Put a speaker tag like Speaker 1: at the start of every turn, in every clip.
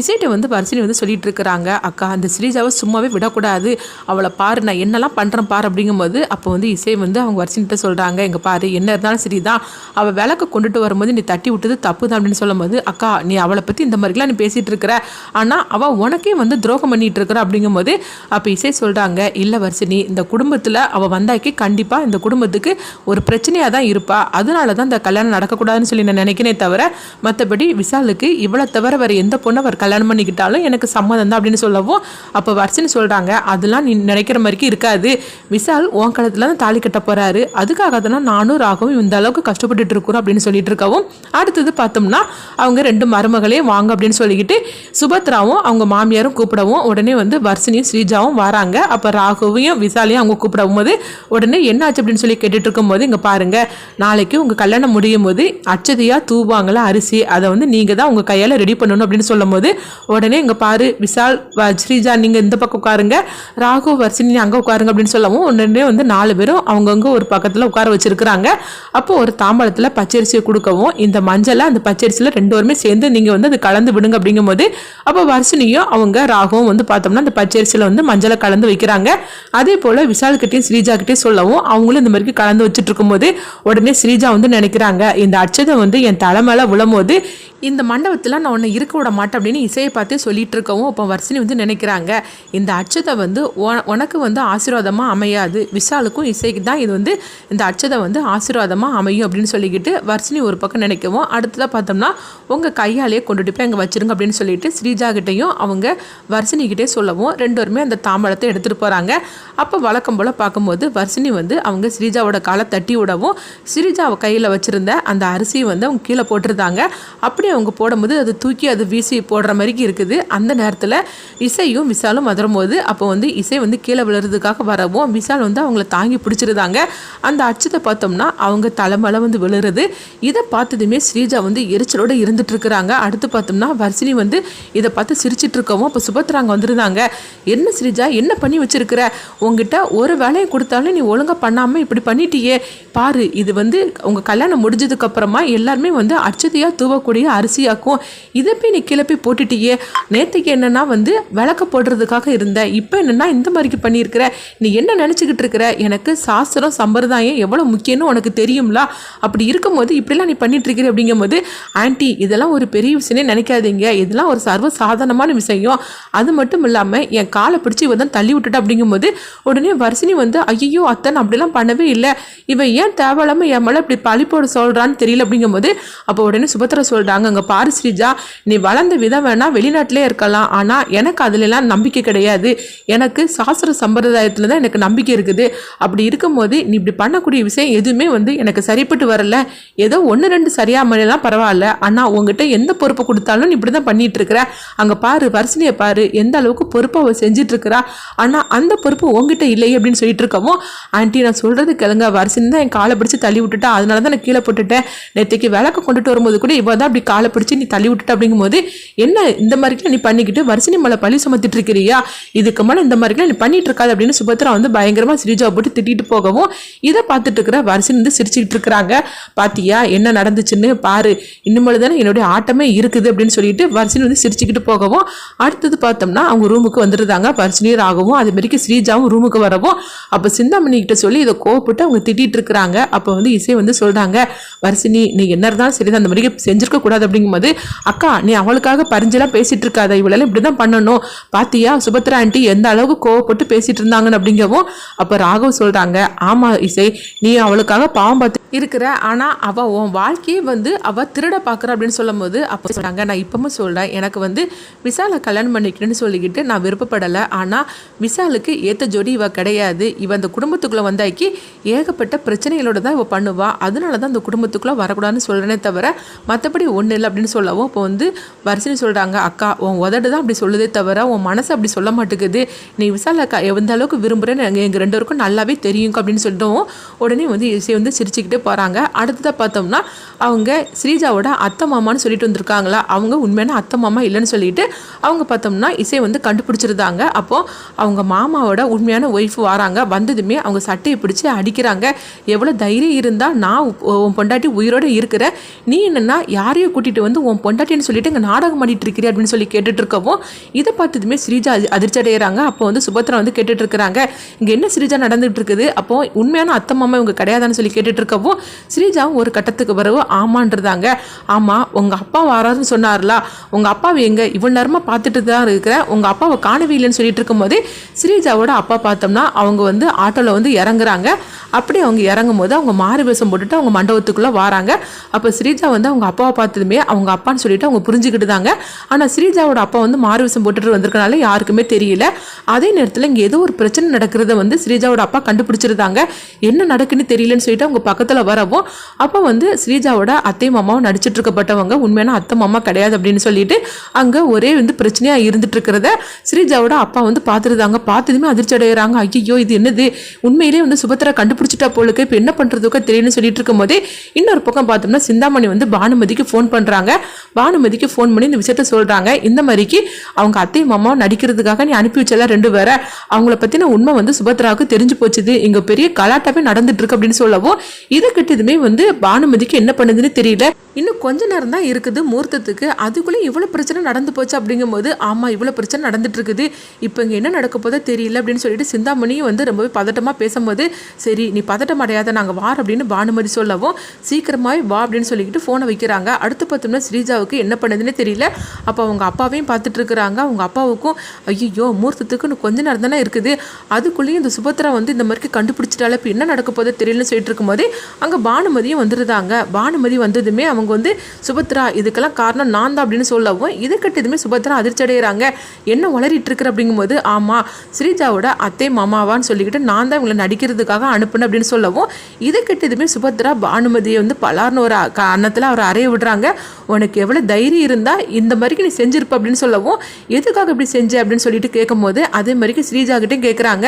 Speaker 1: இசைட்டை வந்து வர்ஷினி வந்து சொல்லிட்டு இருக்கிறாங்க அக்கா அந்த ஸ்ரீஜாவை சும்மாவே விடக்கூடாது. அவளை பாரு நான் என்னெல்லாம் பண்ணுறேன் பாரு அப்படிங்கும்போது அப்போ வந்து இசை வந்து அவங்க வர்ஷினிட்ட சொல்கிறாங்க எங்கள் பாரு என்ன இருந்தாலும் சரி தான் அவள் விளக்கு கொண்டுட்டு வரும்போது நீ தட்டி விட்டது தப்பு தான் அப்படின்னு சொல்லும்போது அக்கா நீ அவளை பற்றி இந்த மாதிரிலாம் நீ பேசிகிட்டு இருக்கிற ஆனால் அவள் உனக்கே வந்து துரோகம் பண்ணிட்டு இருக்கிற அப்படிங்கும்போது அப்போ இசை சொல்கிறாங்க இல்லை வர்ஷினி இந்த குடும்பத்தில் அவள் வந்தாக்கி கண்டிப்பாக இந்த குடும்பத்துக்கு ஒரு பிரச்சனையாக தான் இருப்பா. அதனால தான் இந்த கல்யாணம் நடக்கக்கூடாதுன்னு சொல்லி நான் நினைக்கிறேன் தவிர மற்றபடி விசாலுக்கு இவ்வளோ தவிர வேறு எந்த பொண்ணை அவர் கல்யாணம் பண்ணிக்கிட்டாலும் எனக்கு சம்மதம் தான் அப்படின்னு சொல்லவும் அப்போ வர்ஷினி சொல்கிறாங்க அதெல்லாம் நீ நினைக்கிற மாதிரிக்கு இருக்காது. விசால் உன் கழுத்தில் தான் தாலி கட்ட போகிறாரு அதுக்காக தான் நானும் ராகவும் இந்த அளவுக்கு கஷ்டப்பட்டுட்டு இருக்கிறோம் அப்படின்னு சொல்லிட்டு இருக்கவும் அடுத்தது பார்த்தோம்னா அவங்க ரெண்டு மருமகளையும் வாங்க அப்படின்னு சொல்லிக்கிட்டு சுபத்ராவும் அவங்க மாமியாரும் கூப்பிடவும் உடனே வந்து வர்ஷினியும் ஸ்ரீஜாவும் வராங்க. அப்போ ராகுவையும் விசாலையும் அவங்க கூப்பிடவும் போது உடனே என்ன ஆச்சு அப்படின்னு சொல்லி கேட்டுட்டு இருக்கும்போது இங்கே பாருங்க நாளைக்கு உங்கள் கல்யாணம் முடியும் போது அச்சதையாக தூவாங்களா அரிசி? அதை வந்து நீங்கள் தான் உங்கள் கையால் ரெடி பண்ணணும் அப்படின்னு சொல்லும் போது உடனே இங்கே பாரு விசால் வ- ஸ்ரீஜா நீங்கள் இந்த பக்கம் உட்காருங்க. ராகு வர்ஷினி அங்கே உட்காருங்க அப்படின்னு சொல்லவும் உடனே வந்து நாலு பேரும் அவங்கவுங்க ஒரு பக்கத்தில் உட்கார வச்சுருக்குறாங்க. அப்போ ஒரு தாம்பழத்தில் பச்சரிசியை கொடுக்கவும் இந்த மஞ்சளை அந்த பச்சரிசியில் ரெண்டு பேருமே சேர்ந்து நீங்கள் வந்து அது கலந்து விடுங்க அப்படிங்கும்போது அப்போ வர்ஷினியும் அவங்க ராகுவும் வந்து பார்த்தோம்னா அந்த பச்சரிசியில் வந்து மஞ்சளை கலந்து வைக்கிறாங்க. அதே போல் விசால்கிட்டையும் ஸ்ரீஜா கிட்டேயும் சொல்லவும் அவங்களும் இந்த மாதிரி கலந்து வச்சுட்டு இருக்கும்போது உடனே ஸ்ரீஜா வந்து நினைக்கிறாங்க இந்த அச்சதை வந்து என் தலை மேலே விழும்போது இந்த மண்டபத்தில் நான் உன்னை இருக்க விட மாட்டேன் அப்படின்னு இசையை பார்த்தே சொல்லிட்டு இருக்கவும் இப்போ வர்ஷினி வந்து நினைக்கிறாங்க. இந்த அச்சதை வந்து உனக்கு வந்து ஆசீர்வாதமாக அமையாது. விஷாலுக்கும் இசைக்கு தான் இது வந்து இந்த அச்சதை வந்து ஆசீர்வாதமாக அமையும் அப்படின்னு சொல்லிக்கிட்டு வர்ஷினி ஒரு பக்கம் நினைக்கவும் அடுத்ததாக பார்த்தோம்னா உங்கள் கையாலேயே கொண்டுட்டு போய் அங்கே வச்சிருங்க அப்படின்னு சொல்லிட்டு ஸ்ரீஜா கிட்டேயும் அவங்க வர்ஷினிக்கிட்டே சொல்லவும் ரெண்டுருமே அந்த தாம்பழத்தை எடுத்துகிட்டு போகிறாங்க அப்போ வழக்கம் போல் பார்க்கும்போது வர்ஷினி வந்து அவங்க ஸ்ரீஜாவோட காலை தட்டி விடவும் ஸ்ரீஜா கையில் வச்சுருந்த அந்த அரிசியை வந்து அவங்க கீழே போட்டிருந்தாங்க. அப்படி அவங்க போடும்போது அது தூக்கி அது வீசி போடுற மாதிரி இருக்குது. அந்த நேரத்தில் இசையும் விசாலும் மதுரும்போது அப்போ வந்து இசை வந்து கீழே விழுறதுக்காக வரவும் விசால் வந்து அவங்கள தாங்கி பிடிச்சிருந்தாங்க அந்த அச்சத்தை பார்த்தோம்னா அவங்க தலைமலை வந்து விழுறது. இதை பார்த்ததுமே ஸ்ரீஜா வந்து எரிச்சலோட இருந்துட்டு இருக்கிறாங்க அடுத்து பார்த்தோம்னா வர்ஷினி வந்து இதை பார்த்து சிரிச்சிட்டு இருக்கவும் அப்போ சுபத்ராங்க வந்திருந்தாங்க. என்ன ஸ்ரீஜா என்ன பண்ணி வச்சிருக்கிற? உங்ககிட்ட ஒரு வேலையை கொடுத்தாலும் நீ ஒழுங்காக பண்ணாமல் இப்படி பண்ணிட்டியே. பாரு இது வந்து உங்கள் கல்யாணம் முடிஞ்சதுக்கப்புறமா எல்லாருமே வந்து அச்சதையாக தூவக்கூடிய அரிசியாக்கும். இதை போய் நீ கீழே போய் போட்டுட்டியே. நேற்றுக்கு என்னென்னா வந்து விளக்க போடுறதுக்காக இருந்த இப்போ என்னென்னா இந்த மாதிரிக்கு பண்ணியிருக்கிற. நீ என்ன நினச்சிக்கிட்டு இருக்கிற எனக்கு சாஸ்திரம் சம்பிரதாயம் எவ்வளோ முக்கியம்னு உனக்கு தெரியும்ல? அப்படி இருக்கும்போது இப்படிலாம் நீ பண்ணிட்டுருக்கிற அப்படிங்கும்போது ஆன்ட்டி இதெல்லாம் ஒரு பெரிய விஷயமே நினைக்காதீங்க. இதெல்லாம் ஒரு சர்வ சாதாரணமான விஷயம். அது மட்டும் இல்லாமல் என் காலை பிடிச்சி இவன் தான் தள்ளி விட்டுட்டா அப்படிங்கும்போது உடனே வர்ஷினி வந்து ஐயோ அத்தன் அப்படிலாம் பண்ணவே இல்லை. இவன் ஏன் தேவையில்லாமல் என் மேலே இப்படி பழி போட சொல்கிறான்னு தெரியல அப்படிங்கும்போது அப்போ உடனே சுபத்திர சொல்கிறாங்க அங்கே பாரு ஸ்ரீஜா நீ வளர்ந்த விதம் வேணா வெளிநாட்டிலே இருக்கலாம். ஆனால் எனக்கு அதுலலாம் நம்பிக்கை கிடையாது. எனக்கு சாஸ்திர சம்பிரதாயத்தில் தான் எனக்கு நம்பிக்கை இருக்குது. அப்படி இருக்கும்போது நீ இப்படி பண்ணக்கூடிய விஷயம் எதுவுமே வந்து எனக்கு சரிப்பட்டு வரல. ஏதோ ஒன்று ரெண்டு சரியாக மாதிரிலாம் பரவாயில்ல. ஆனால் உங்ககிட்ட எந்த பொறுப்பை கொடுத்தாலும் நீ இப்படி தான் பண்ணிட்டு இருக்கிற. அங்கே பாரு வர்ஷினியை பாரு. எந்த அளவுக்கு பொறுப்பை அவள் செஞ்சுட்டு இருக்கிறா. ஆனால் அந்த பொறுப்பு உங்ககிட்ட இல்லையே அப்படின்னு சொல்லிட்டு இருக்கவும் ஆண்டி நான் சொல்கிறது கேளுங்க. வரிசைன்னு தான் என் காலை பிடிச்சி தள்ளி விட்டுட்டா. அதனால தான் நான் கீழே போட்டுட்டேன். நேற்றுக்கு விளக்கு கொண்டுட்டு வரும்போது கூட இவ தான் அப்படி காலை பிடிச்சி நீ தள்ளி விட்டுட்ட அப்படிங்கும்போது என்ன இந்த மாதிரிக்கெல்லாம் நீ பண்ணிக்கிட்டு வரிசனி மேலே பழி சுமத்திட்டு இருக்கிறியா? இதுக்கு மேலே இந்த மாதிரிக்கெல்லாம் நீ பண்ணிட்டு இருக்காது அப்படின்னு சுபத்ரா வந்து பயங்கரமாக ஸ்ரீஜாவை போட்டு திட்டிட்டு போகவும் இதை பார்த்துட்டு இருக்கிற வர்ஷினி வந்து சிரிச்சுக்கிட்டு இருக்கிறாங்க. பாத்தியா? என்ன நடந்துச்சுன்னு பாரு. இன்னும் தானே என்னுடைய ஆட்டமே இருக்குது அப்படின்னு சொல்லிட்டு வரிசனி வந்து சிரிச்சுக்கிட்டு போகவும் அடுத்தது பார்த்தோம்னா அவங்க ரூமுக்கு வந்துருந்தாங்க வர்ஷினி ராகவும் அதுமாரிக்கு ஸ்ரீஜாவும் ரூமுக்கு வரவும். அப்போ சிந்தாமணி கிட்ட சொல்லி இதை கோவப்பட்டு அவங்க திட்டிட்டு இருக்கிறாங்க. அப்போ வந்து இசை வந்து சொல்றாங்க வரிசனி நீ என்ன இருந்தாலும் சரி அந்த மாதிரி செஞ்சிருக்க கூடாது. அப்படிங்கும்போது அக்கா நீ அவளுக்காக பரிஞ்செல்லாம் பேசிட்டு இருக்காத. இவளெல்லாம் இப்படி தான் பண்ணணும். பாத்தியா சுபத்ரா ஆண்டி எந்த அளவுக்கு கோவப்பட்டு பேசிட்டு இருந்தாங்கன்னு அப்படிங்கவும் அப்போ ராகவ் சொல்றாங்க ஆமா இசை நீ அவளுக்காக பாவம் பார்த்து இருக்கிற. ஆனா அவ உன் வாழ்க்கையே வந்து அவ திருட பார்க்குற. அப்படின்னு சொல்லும் போது அப்போ சொல்றாங்க நான் இப்பவும் சொல்றேன். எனக்கு வந்து விசாலை கல்யாணம் பண்ணிக்கணும்னு சொல்லிக்கிட்டு நான் விருப்பப்படலை. ஆனா விசாலுக்கு ஏத்த ஜோடி இவ கிடையாது. இவ அந்த குடும்பத்துக்குள்ள வந்தாக்கி ஏகப்பட்ட பிரச்சனைகளோட தான் இவ பண்ணுவா. அதனால தான் அந்த குடும்பத்துக்குள்ள வரக்கூடாதுன்னு சொல்றேனே தவிர மற்றபடி ஒன்று இல்லை அப்படின்னு சொல்லவும் இப்போ வந்து வரிசைன்னு சொல்கிறாங்க அக்கா உன் உதடு தான் அப்படி சொல்லுதே தவிர உன் மனசு அப்படி சொல்ல மாட்டேங்குது. நீ விசால் அக்கா எந்த அளவுக்கு விரும்புகிறேன்னு எங்கள் எங்கள் ரெண்டு பேருக்கும் நல்லாவே தெரியும் அப்படின்னு சொல்லிட்டோம் உடனே வந்து இசை வந்து சிரிச்சுக்கிட்டே போகிறாங்க அடுத்ததாக பார்த்தோம்னா அவங்க ஸ்ரீஜாவோட அத்தை மாமான்னு சொல்லிட்டு வந்திருக்காங்களா? அவங்க உண்மையான அத்தை மாமா இல்லைன்னு சொல்லிட்டு அவங்க பார்த்தோம்னா இசை வந்து கண்டுபிடிச்சிருந்தாங்க. அப்போது அவங்க மாமாவோட உண்மையான ஒய்ஃப் வராங்க. வந்ததுமே அவங்க சட்டையை பிடிச்சி அடிக்கிறாங்க. எவ்வளோ தைரியம் இருந்தால் நான் உன் பொண்டாட்டி உயிரோடு இருக்கிற. நீ என்னென்னா யாரையும் கூட்டிகிட்டு வந்து உன் பொண்டாட்டின்னு சொல்லிட்டு இங்கே நாடகம் பண்ணிட்டு இருக்கிறிய? அப்படின்னு சொல்லி கேட்டுட்டு இருக்கவும் இதை பார்த்ததுமே ஸ்ரீஜா அதி- அதிர்ச்சி அடைகிறாங்க அப்போ வந்து சுபத்ரா வந்து கேட்டுட்டு இருக்கிறாங்க இங்கே என்ன ஸ்ரீஜா நடந்துட்டு இருக்குது அப்போ உண்மையான அத்தை மாமா இவங்க கிடையாதான்னு சொல்லி கேட்டுட்டு இருக்கவும் ஸ்ரீஜாவும் ஒரு கட்டத்துக்கு பிறகு ஆமான்றதாங்க. ஆமாம் உங்கள் அப்பா வராதுன்னு சொன்னார்ல. உங்கள் அப்பாவை எங்க இவ்வளோ நேரமாக பார்த்துட்டு தான் இருக்கிறேன் உங்கள் அப்பாவை காணவே இல்லைன்னு சொல்லிட்டு இருக்கும்போதே ஸ்ரீஜாவோட அப்பா பார்த்தோம்னா அவங்க வந்து ஆட்டோவில் வந்து இறங்குறாங்க. அப்படி அவங்க இறங்கும் போது அவங்க மாறு வேஷம் போட்டுட்டு அவங்க மண்டபத்துக்குள்ளே வராங்க. அப்போ ஸ்ரீஜா வந்து அவங்க அப்பாவை பார்த்ததுமே அவங்க அப்பான்னு சொல்லிட்டு அவங்க புரிஞ்சுக்கிட்டு தாங்க ஆனால் ஸ்ரீஜாவோட அப்பா வந்து மாறு வேஷம் போட்டுட்டு வந்திருக்கனால யாருக்குமே தெரியல. அதே நேரத்தில் இங்கே ஏதோ ஒரு பிரச்சனை நடக்கிறத வந்து ஸ்ரீஜாவோட அப்பா கண்டுபிடிச்சிருந்தாங்க. என்ன நடக்குன்னு தெரியலன்னு சொல்லிட்டு அவங்க பக்கத்தில் வரவும் அப்போ வந்து ஸ்ரீஜாவோட அத்தை மாமாவும் நடிச்சிட்டு இருக்கப்பட்டவங்க உண்மையான அத்தை மாமா கிடையாது அப்படின்னு சொல்லிட்டு அங்கே ஒரே வந்து பிரச்சனையாக இருந்துட்டு இருக்கிறத ஸ்ரீஜாவோட அப்பா வந்து பார்த்துருந்தாங்க பார்த்ததுமே அதிர்ச்சி அடைகிறாங்க ஐயோ இது என்னது? உண்மையிலேயே வந்து சுபத்திரா கண்டுபிடிச்சிட்டா போலுக்கு இப்போ என்ன பண்ணுறதுக்கோ தெரியலன்னு சொல்லிட்டு இருக்கும்போதே இன்னொரு பக்கம் பார்த்தோம்னா சிந்தாமணி வந்து பானுமதிக்கு ஃபோன் பண்ணுறாங்க பானுமதிக்கு ஃபோன் பண்ணி இந்த விஷயத்த சொல்கிறாங்க இந்த மாதிரிக்கு அவங்க அத்தையும் மாமாவும் நடிக்கிறதுக்காக நீ அனுப்பி வச்சல ரெண்டு பேரை அவங்கள பற்றின உண்மை வந்து சுபத்ராவுக்கு தெரிஞ்சு போச்சுது. இங்கே பெரிய கலாட்டாவே நடந்துட்டு இருக்கு அப்படின்னு சொல்லவும் இதை கிட்டதுமே வந்து பானுமதிக்கு என்ன பண்ணுதுன்னு தெரியல. இன்னும் கொஞ்ச நேரம் தான் இருக்குது மூர்த்தத்துக்கு அதுக்குள்ளே இவ்வளோ பிரச்சனை நடந்து போச்சு அப்படிங்கும்போது ஆமாம் இவ்வளோ பிரச்சனை நடந்துட்டு இருக்குது. இப்போ இங்கே என்ன நடக்க போதோ தெரியல அப்படின்னு சொல்லிட்டு சிந்தாமணியும் வந்து ரொம்பவே பதட்டமாக பேசும்போது சரி நீ பதட்டம் அடையாத நாங்கள் வார் அப்படின்னு பானுமதி சொல்லவும் சீக்கிரமாகவே வா அப்படின்னு சொல்லிக்கிட்டு ஃபோனை வைக்கிறாங்க. அடுத்து பார்த்தோம்னா ஸ்ரீஜாவுக்கு என்ன பண்ணுதுன்னு தெரியல. அப்போ அவங்க அப்பாவையும் பார்த்துட்டு இருக்கிறாங்க. அவங்க அப்பாவுக்கும் ஐயோ முகூர்த்தத்துக்கு இன்னும் கொஞ்ச நேரம் தானே இருக்குது. அதுக்குள்ளேயும் இந்த சுபத்ரா வந்து இந்த மாதிரி கண்டுபிடிச்சிட்டால இப்போ என்ன நடக்க போதோ தெரியலன்னு சொல்லிட்டு இருக்கும்போது அங்கே பானுமதியும் வந்துருந்தாங்க பானுமதி வந்ததுமே அவங்க அவங்க வந்து சுபத்ரா இதுக்கெல்லாம் காரணம் நான் தான் அப்படின்னு சொல்லவும் இது கட்டதுமே சுபத்ரா அதிர்ச்சி அடைகிறாங்க என்ன வளரிட்டு இருக்கிற? அப்படிங்கும்போது ஆமாம் ஸ்ரீஜாவோட அத்தை மாமாவான்னு சொல்லிக்கிட்டு நான் தான் இவங்களை நடிக்கிறதுக்காக அனுப்புனேன் அப்படின்னு சொல்லவும் இதை கட்டதுமே சுபத்ரா பானுமதியை வந்து பலார்னு ஒரு அன்னத்தில் அவர் அறைய விடுறாங்க. உனக்கு எவ்வளோ தைரியம் இருந்தால் இந்த மாதிரிக்கு நீ செஞ்சிருப்ப அப்படின்னு சொல்லவும் எதுக்காக இப்படி செஞ்ச? அப்படின்னு சொல்லிட்டு கேட்கும்போது அதே மாதிரிக்கு ஸ்ரீஜா கிட்டே கேட்குறாங்க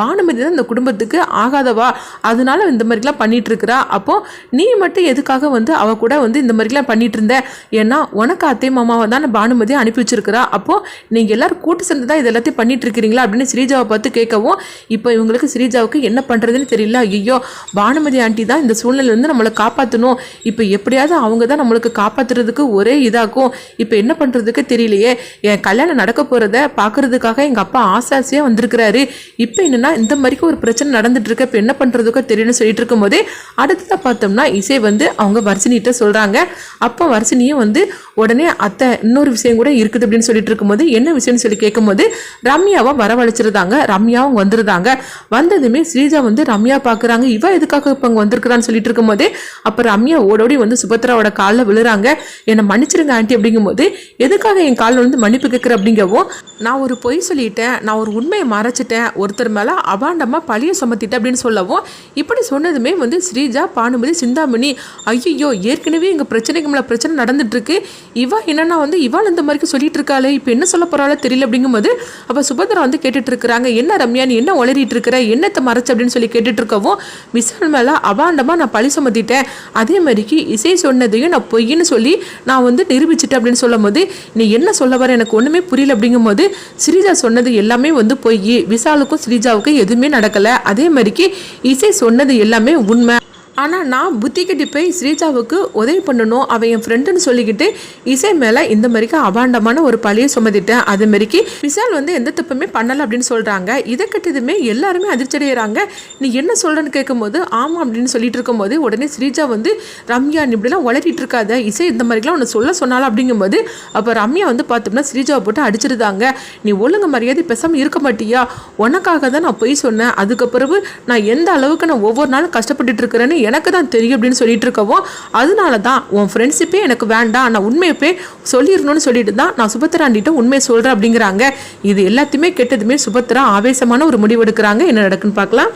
Speaker 1: பானுமதி தான் இந்த குடும்பத்துக்கு ஆகாதவா? அதனால இந்த மாதிரிலாம் பண்ணிட்டு இருக்கிறா. அப்போ நீ மட்டும் எதுக்காக வந்து அவ கூட வந்து வந்து இந்த மாதிரிலாம் பண்ணிட்டு இருந்தேன். ஏன்னா உனக்கு அத்தை மாமாவை தான் பானுமதியை அனுப்பி வச்சிருக்கிறா. அப்போ நீங்க எல்லாரும் கூட்டு சேர்ந்து தான் இது எல்லாத்தையும் பண்ணிட்டு இருக்கிறீங்களா அப்படின்னு ஸ்ரீஜாவை பார்த்து கேட்கவும் இப்போ இவங்களுக்கு ஸ்ரீஜாவுக்கு என்ன பண்றதுன்னு தெரியல. ஐயோ பானுமதி ஆண்டி தான் இந்த சூழ்நிலையிலேருந்து நம்மளை காப்பாற்றணும் இப்போ எப்படியாவது அவங்க தான் நம்மளுக்கு காப்பாத்துறதுக்கு ஒரே இதாகும். இப்போ என்ன பண்றதுக்கு தெரியலையே. என் கல்யாணம் நடக்க போறத பார்க்கறதுக்காக எங்க அப்பா ஆசாசியா வந்திருக்கிறாரு. இப்போ என்னன்னா இந்த மாதிரிக்கு ஒரு பிரச்சனை நடந்துட்டு இருக்கு. இப்போ என்ன பண்றதுக்கோ தெரியலன்னு சொல்லிட்டு இருக்கும்போதே அடுத்ததாக பார்த்தோம்னா இசை வந்து அவங்க வர்ஷினிகிட்ட சொல்றாங்க. அப்போ வர்ஷினியும் வந்து உடனே அத்தை இன்னொரு விஷயம் கூட இருக்குது அப்படின்னு சொல்லிட்டு இருக்கும்போது என்ன விஷயம்னு சொல்லி கேட்கும்போது ரம்யாவை வரவழைச்சிருந்தாங்க. ரம்யாவும் வந்திருந்தாங்க. வந்ததுமே ஸ்ரீஜா வந்து ரம்யா பார்க்குறாங்க இவ எதுக்காக இப்போ அங்கே வந்திருக்கிறான்னு சொல்லிட்டு இருக்கும்போது அப்போ ரம்யா ஓடோடி வந்து சுபத்ராவோட காலில் விழுறாங்க. என்னை மன்னிச்சிருங்க ஆண்டி அப்படிங்கும்போது எதுக்காக என் காலில் வந்து மன்னிப்பு கேட்குற? அப்படிங்கவும் நான் ஒரு பொய் சொல்லிட்டேன். நான் ஒரு உண்மையை மறைச்சிட்டேன். ஒருத்தர் மேலே அபாண்டமாக பழிய சுமத்திட்டேன் அப்படின்னு சொல்லவும் இப்படி சொன்னதுமே வந்து ஸ்ரீஜா பானுமதி சிந்தாமணி ஐயோ ஏற்கனவே எங்கள் பிரச்சனைக்கு மேலே பிரச்சனை நடந்துட்டுருக்கு. இவா என்னென்னா வந்து இவாள் இந்த மாதிரி சொல்லிட்டு இருக்காளே இப்போ என்ன சொல்ல போறாளோ தெரியல அப்படிங்கும்போது அப்போ சுபத்ரா வந்து கேட்டுட்டு இருக்கிறாங்க என்ன ரம்யா நீ என்ன உளறிட்டு இருக்கிற என்னத்தை மறைச்சு? அப்படின்னு சொல்லி கேட்டுட்டு இருக்கவும் விசால் மேலே அபாண்டமாக நான் பழி சுமத்திட்டேன். அதே மாதிரிக்கு இசை சொன்னதையும் நான் பொய்ன்னு சொல்லி நான் வந்து நிரூபிச்சிட்டேன். அப்படின்னு சொல்லும்போது நீ என்ன சொல்ல வர? எனக்கு ஒன்றுமே புரியல. அப்படிங்கும்போது ஸ்ரீஜா சொன்னது எல்லாமே வந்து பொய். விசாலுக்கும் ஸ்ரீஜாவுக்கும் எதுவுமே நடக்கலை. அதே மாதிரிக்கு இசை சொன்னது எல்லாமே உண்மை. ஆனால் நான் புத்தி கட்டி போய் ஸ்ரீஜாவுக்கு உதவி பண்ணணும் அவன் என் ஃப்ரெண்டுன்னு சொல்லிக்கிட்டு இசை மேலே இந்த மாதிரிக்கு அபாண்டமான ஒரு பழியை சுமதிட்டேன் அது மாதிரிக்கு விசால் வந்து எந்த தப்புமே பண்ணலை அப்படின்னு சொல்கிறாங்க இதை கட்டதுமே எல்லாருமே அதிர்ச்சி அடைகிறாங்க நீ என்ன சொல்கிறேன்னு கேட்கும்போது ஆமாம் அப்படின்னு சொல்லிட்டு இருக்கும்போது உடனே ஸ்ரீஜா வந்து ரம்யா நீ இப்படிலாம் உளறிட்டு இருக்காத. இசை இந்த மாதிரிலாம் உன்னை சொல்ல சொன்னாலும் அப்படிங்கும்போது அப்போ ரம்யா வந்து பார்த்தோம்னா ஸ்ரீஜாவை போட்டு அடிச்சிருந்தாங்க. நீ ஒழுங்கு மரியாதை பேசாமல் இருக்க மாட்டியா? உனக்காக தான் நான் பொய் சொன்னேன். அதுக்கப்புறம் நான் எந்த அளவுக்கு நான் ஒவ்வொரு நாளும் கஷ்டப்பட்டுட்டு இருக்கிறேன்னு எனக்கு தான் தெரியும் அப்படின்னு சொல்லிட்டு இருக்கவும் அதனால தான் உன் ஃப்ரெண்ட்ஷிப்பே எனக்கு வேண்டாம் நான் உண்மையை போய் சொல்லிடணும்னு சொல்லிட்டு தான் நான் சுபத்ராண்டிட்ட உண்மையை சொல்கிறேன் அப்படிங்கிறாங்க. இது எல்லாத்தையுமே கெட்டதுமே சுபத்ரா ஆவேசமான ஒரு முடிவு எடுக்கிறாங்க என்ன நடக்குன்னு பார்க்கலாம்.